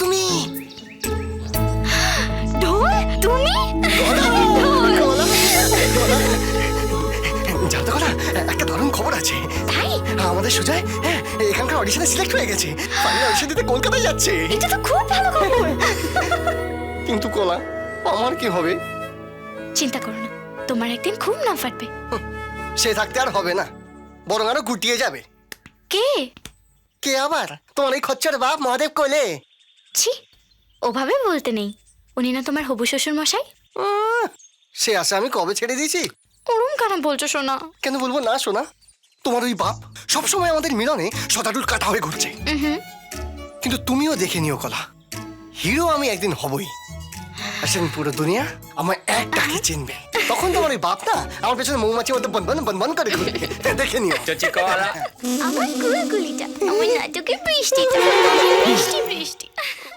তুমি? ঢোল? তুমি? একটা দারুণ খবর আছে। তাই? আমাদের সুজয় হ্যাঁ এখানকার অডিশনে সিলেক্ট হয়ে গেছে। ফাইনাল অডিশন দিতে কলকাতায় যাচ্ছে। এটা তো খুব ভালো খবর। কিন্তু কলা আমার কি হবে? চিন্তা করো না তোমার একদিন খুব নাম ফাটবে। সে থাকতে আর হবে না বরং আরও গুটিয়ে যাবে। কে? কে আবার? তোমার এই খচ্চর বাপ মহাদেব কোলে। ছি ওভাবে বলতে নেই। উনি না তোমার হবু শ্বশুর মশাই? সে আশা আমি কবে ছেড়ে দিয়েছি? ওরম কেন বলছো শোনা কেন বলব না শোনা তোমার ওই বাপ সবসময় আমাদের মিলনে শতাডুল কাটা হয়ে ঘুরছে। কিন্তু তুমিও দেখে নিও কলা। হিরো আমি একদিন হবই। আর সেদিন পুরো দুনিয়া আমার এক ডাকে চিনবে। তখন তোমার ওই বাপ না আমার পেছনে মৌমাছি মতো বন বন বন বন করে ঘুরবে। দেখে নিও। চচিকলা আমার গুলগুলিটা আমার নাটকের বৃষ্টিটা বৃষ্টি বৃষ্টি।